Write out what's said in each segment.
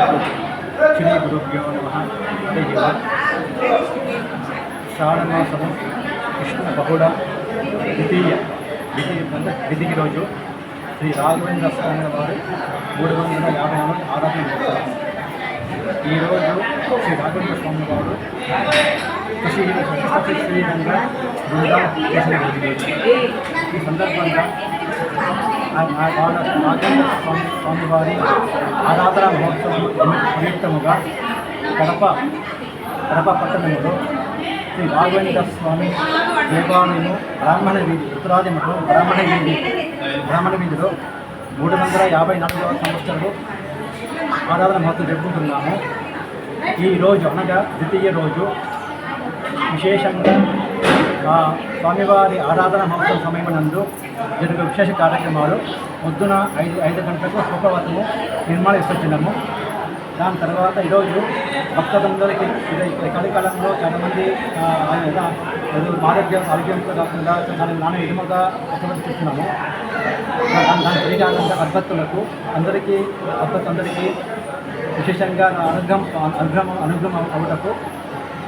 श्री गुरुभ्यो श्रावण मसम कृष्ण बहुत द्वितीय विधि रोजु श्री राघवेन्द्र स्वामी वाल मूड वाब आराधन श्री राघवेन्द्र स्वामी वो कृषि श्री गंगा सदर्भ में ఆ- స్వామి స్వామివారి ఆరాధన మహోత్సవం నిమిత్తముగా కడప కడప పట్టణంలో శ్రీ రాఘవేంద్ర స్వామి దేవాలయము బ్రాహ్మణ వీధి ఉత్తరాదిమఠం బ్రాహ్మణ వీధి బ్రాహ్మణ వీధిలో మూడు వందల యాభై నాలుగవ సంవత్సరాలు ఆరాధన మహోత్సవం జరుపుకుంటున్నాము. ఈరోజు అనగా ద్వితీయ రోజు. విశేషంగా స్వామివారి ఆరాధన మహోత్సవ సమయమునందు జరిగే విశేష కార్యక్రమాలు పొద్దున ఐదు ఐదు గంటలకు సుఖవతము నిర్మాణ విసర్జనము. దాని తర్వాత ఈరోజు భక్తులందరికీ ఈ కలికాలంలో చాలామంది ఆరోగ్యం ఆరోగ్యంతో కాకుండా దాని నాన్న విధముగా కష్టపడి చూస్తున్నాము దాని దాని తెలియకుండా అద్భుతులకు అందరికీ అద్భుతందరికీ విశేషంగా అనుగ్రహం అనుగ్రహం అనుగ్రహం అవుటకు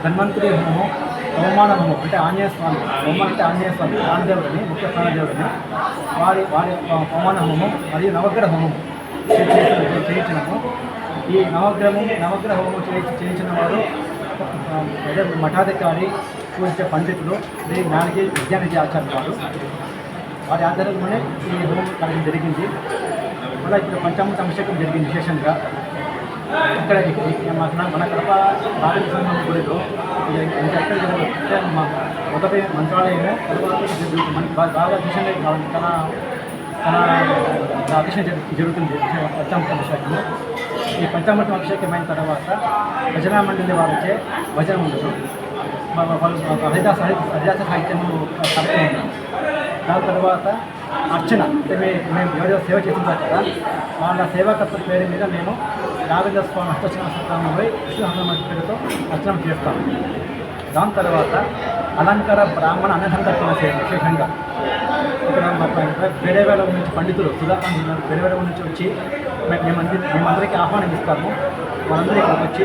ధన్వంతుడి హోమం హోమాన హోమం అంటే ఆంజనేయ స్వామి బొమ్మ అంటే ఆంజనేయ స్వామి ప్రాణదేవుడిని ముఖ్య ప్రాణదేవుడిని వారి వారి అవమాన హోమం మరియు నవగ్రహ హోమం చేయించిన- చేయించినాము ఈ నవగ్రహం నవగ్రహ హోమం చేయించి చేయించిన వారు అదే మఠాధికారి పూజించే పండితులు శ్రీ జ్ఞానకి విద్యానిధి ఆచార్య వారు. వారి ఆధ్వర్యంలోనే ఈ హోమం కార్యక్రమం జరిగింది. మళ్ళీ ఇక్కడ పంచామృత అభిషేకం జరిగింది విశేషంగా. ఇక్కడ ఈ- మన కడప రాజకీయ సంఘం గుడిలో ఇది ఇంకా ఎక్కడ జరగదు. మా మొదటి మంత్రాలయము. తర్వాత మనకి బాగా బాగా విషయంగా తన తన అభిషేకం జరుగుతుంది. పంచామృతం అభిషేకము. ఈ పంచామృతం అభిషేకం అయిన తర్వాత భజనా మండలి వారిచే భజన ఉండదు వాళ్ళు హరిదాస హరిదాస సాహిత్యము కార్యక్రమం. దాని తర్వాత అర్చన. అంటే మేము ఎవరో సేవ చేస్తుంటాం కదా వాళ్ళ సేవాకర్తల పేరు మీద మేము రాఘవేంద్ర స్వామి అష్టచన సత్రంలో విష్ణుహనుమ పేరుతో అర్చనం చేస్తాం. దాని తర్వాత అలంకార బ్రాహ్మణ అన్నసంతర్పణ సేవ విశేషంగా ఇక్కడ మాకు వేరే నుంచి పండితులు సుధాకాంత్ ఉన్నారు వేరే వేరే నుంచి వచ్చి మే- మేమందరి మేమందరికీ ఆహ్వానం ఇస్తాము వాళ్ళందరూ ఇక్కడికి వచ్చి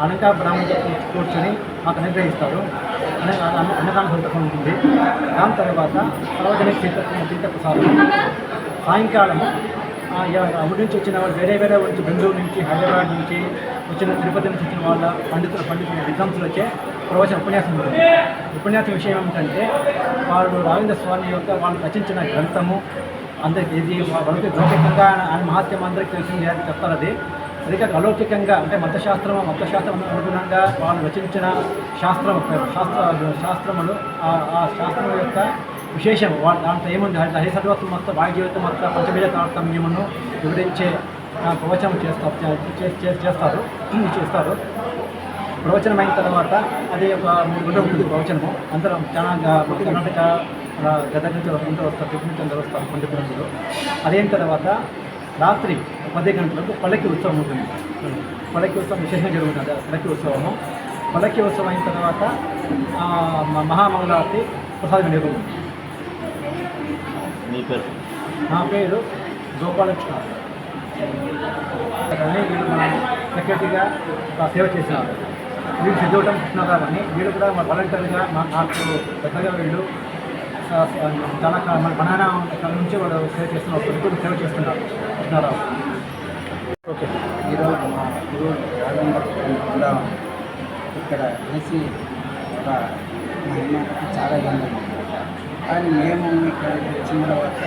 అలంకార బ్రాహ్మణతో కూర్చొని మాకు అనుగ్రహిస్తారు. అన్నదాన సంతకం ఉంటుంది. దాని తర్వాత సార్వజనిక తీర్థ తీర్థ ప్రసాదం సాయంకాలము ఆ, నుంచి వచ్చిన వాళ్ళు వేరే వేరే వచ్చి బెంగళూరు నుంచి హైదరాబాద్ నుంచి వచ్చిన తిరుపతి నుంచి వచ్చిన వాళ్ళ పండితులు పండితుల విద్వాంసులు వచ్చే ప్రవచన ఉపన్యాసం ఉంటుంది. ఉపన్యాసం విషయం ఏమిటంటే వాళ్ళు రాఘవేంద్ర స్వామి యొక్క వాళ్ళు రచించిన గ్రంథము అందరికి ఇది వాళ్ళకి లౌకికంగా ఆయన మహాత్యం అందరికీ తెలిసింది అని చెప్తారు అది. అదే అలౌకికంగా అంటే మతశాస్త్రము మతశాస్త్రం అనుగుణంగా వాళ్ళు రచించిన శాస్త్రం శాస్త్ర శాస్త్రములు ఆ ఆ శాస్త్రం యొక్క విశేషం వాళ్ళ దాంట్లో ఏముంది? హరి హరిసర్వత్వం మొత్తం వాయుజీవితం మొత్తం పంచబీజ తారతమ్యమును వివరించే ప్రవచనం చేస్తారు. చే- చేస్తారు. చేస్తారు. ప్రవచనం అయిన తర్వాత అది ఒక మూడు ఉంటుంది ప్రవచనము. అందరం చాలా కర్ణాటక అలా గదగ నుంచి అందరూ వస్తారు తిరుపతి నుంచి అందరూ వస్తారు పండితులందరూ అదైన తర్వాత రాత్రి పది గంటలకు పల్లకి ఉత్సవం ఉంటుంది. పల్లకి ఉత్సవం విశేషంగా జరుగుతుంది. పల్లకి ఉత్సవము. పల్లకి ఉత్సవం అయిన తర్వాత మహామంగళారతి ప్రసాదం జరుగుతుంది మీ పేరు? నా పేరు గోపాలకృష్ణ. కానీ వీళ్ళు మన సెక్రటరీగా ఒక సేవ చేసినారు వీళ్ళు చదవటం కృష్ణారావు అని. వీళ్ళు కూడా మా వాలంటీర్గా మా నాకు పెద్దగా వీళ్ళు చాలా మన బనానా కాలం నుంచి వాళ్ళు సేవ చేస్తున్నారు ప్రభుత్వం సేవ చేస్తున్నారు కృష్ణారావు. ఓకే. ఈరోజు మా గురువు ఇక్కడ కలిసి ఒక చాలా ఇబ్బంది. ఉంది. కానీ మేము ఇక్కడ వచ్చిన తర్వాత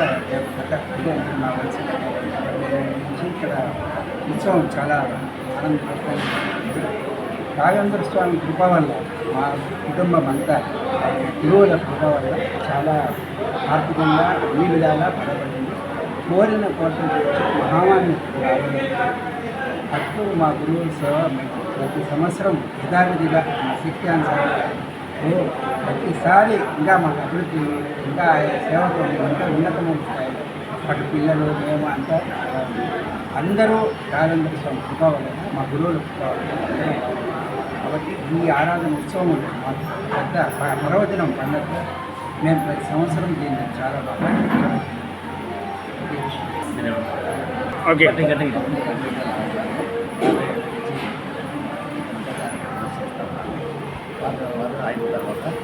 మా గత నుంచి ఇక్కడ ఉత్సవం చాలా ఆనందపడుతుంది. రాఘవేంద్ర స్వామి కృప వల్ల మా కుటుంబం అంతా గురువుల కృప వల్ల చాలా ఆర్థికంగా ఈ విధాలా బలపడింది కోరిన కోట మహావాణి రావాలి అప్పుడు మా గురువుల సేవ ప్రతి సంవత్సరం యథావిధిగా మా శక్తి ఓ ప్రతిసారి ఇంకా మాకు అభివృద్ధి ఇంకా మేము ఇంకా ఉన్నతమైన స్థాయిలో అటు పిల్లలు మేము అంతా అందరూ రాజేంద్ర స్వామి మా గురువుల కాబట్టి ఈ ఆరాధన ఉత్సవం మాకు పెద్ద పర్వదినం పండుగ. మేము ప్రతి సంవత్సరం దీన్ని చాలా బాగా ఓకే వాళ్ళు